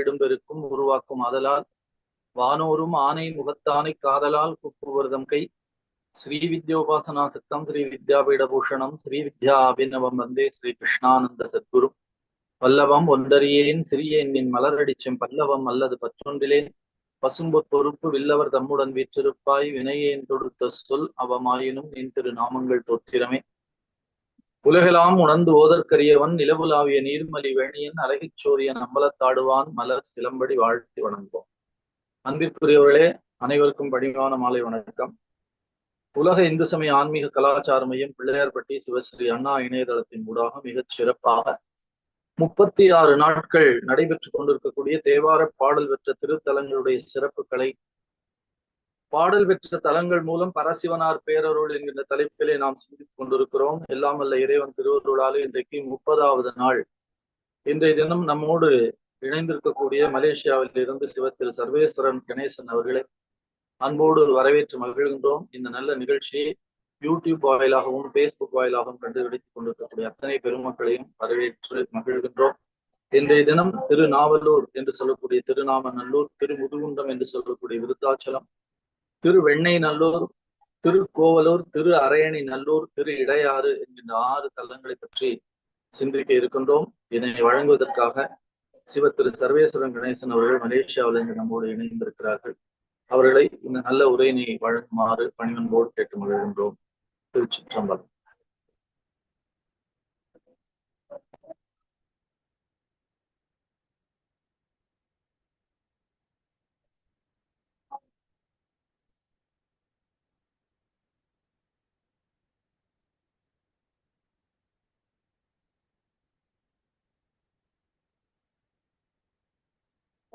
இடம்பெருக்கும் உருவாக்கும் ஆதலால் வானோரும் ஆனை முகத்தானை காதலால் குப்புவர்தம் கை ஸ்ரீ வித்யோபாசனா சித்தம் ஸ்ரீ வித்யாபீட பூஷணம் ஸ்ரீ வித்யா அபிநவம் வந்தே ஸ்ரீ கிருஷ்ணானந்த சத்குரு. பல்லவம் ஒன்றறியேன் சிறிய எண்ணின் மலரடிச்சும் பல்லவம் அல்லது பற்றொன்றிலேன் பசும்பொற் பொறுப்பு வில்லவர் தம்முடன் வீற்றிருப்பாய் வினையேன் தொடுத்த சொல் அவமாயினும் என் திரு நாமங்கள் தோத்திரமே உலகெல்லாம் உணர்ந்து ஓதற்கரியவன் நிலவுலாவிய நீர்மலி வேணியன் அழகிச் சோரியன் அம்பலத்தாடுவான் மலர் சிலம்படி வாழ்த்தி வணங்குவோம். அன்பிற்குரியவர்களே அனைவருக்கும் பணிவான மாலை வணக்கம். உலக இந்து சமய ஆன்மீக கலாச்சார மையம் பிள்ளையார்பட்டி சிவஸ்ரீ அண்ணா இணையதளத்தின் ஊடாக மிகச் சிறப்பாக முப்பத்தி ஆறு நாட்கள் நடைபெற்றுக் கொண்டிருக்கக்கூடிய தேவார பாடல் பெற்ற திருத்தலங்களுடைய சிறப்புகளை பாடல் பெற்ற தலங்கள் மூலம் பரசிவனார் பேரருள் என்கின்ற தலைப்பிலே நாம் சிந்தித்துக் கொண்டிருக்கிறோம். எல்லாம் அல்ல இறைவன் திருவருளாலே இன்றைக்கு முப்பதாவது நாள். இன்றைய தினம் நம்மோடு இணைந்திருக்கக்கூடிய மலேசியாவில் இருந்து சிவத்தில் சர்வேஸ்வரன் கணேசன் அவர்களை அன்போடு வரவேற்று மகிழ்கின்றோம். இந்த நல்ல நிகழ்ச்சியை யூடியூப் வாயிலாகவும் பேஸ்புக் வாயிலாகவும் கண்டுபிடித்துக் கொண்டிருக்கக்கூடிய அத்தனை பெருமக்களையும் வரவேற்று மகிழ்கின்றோம். இன்றைய தினம் திருநாவலூர் என்று சொல்லக்கூடிய திருநாமநல்லூர் திருமுதுகுண்டம் என்று சொல்லக்கூடிய விருத்தாச்சலம் திரு வெண்ணை நல்லூர் திருக்கோவலூர் திரு அரையணி நல்லூர் திரு இடையாறு என்கின்ற ஆறு தலங்களை பற்றி சிந்திக்க இருக்கின்றோம். இதனை வழங்குவதற்காக சிவ திரு சர்வேஸ்வரன் கணேசன் அவர்கள் மலேசியாவில் மலேசியாவிலிருந்து நம்மோடு இணைந்திருக்கிறார்கள். அவர்களை இந்த நல்ல உரையினை வழங்குமாறு பணிவன்போடு கேட்டு மகிழ்கின்றோம் திருச்சிற்றம்பலம்.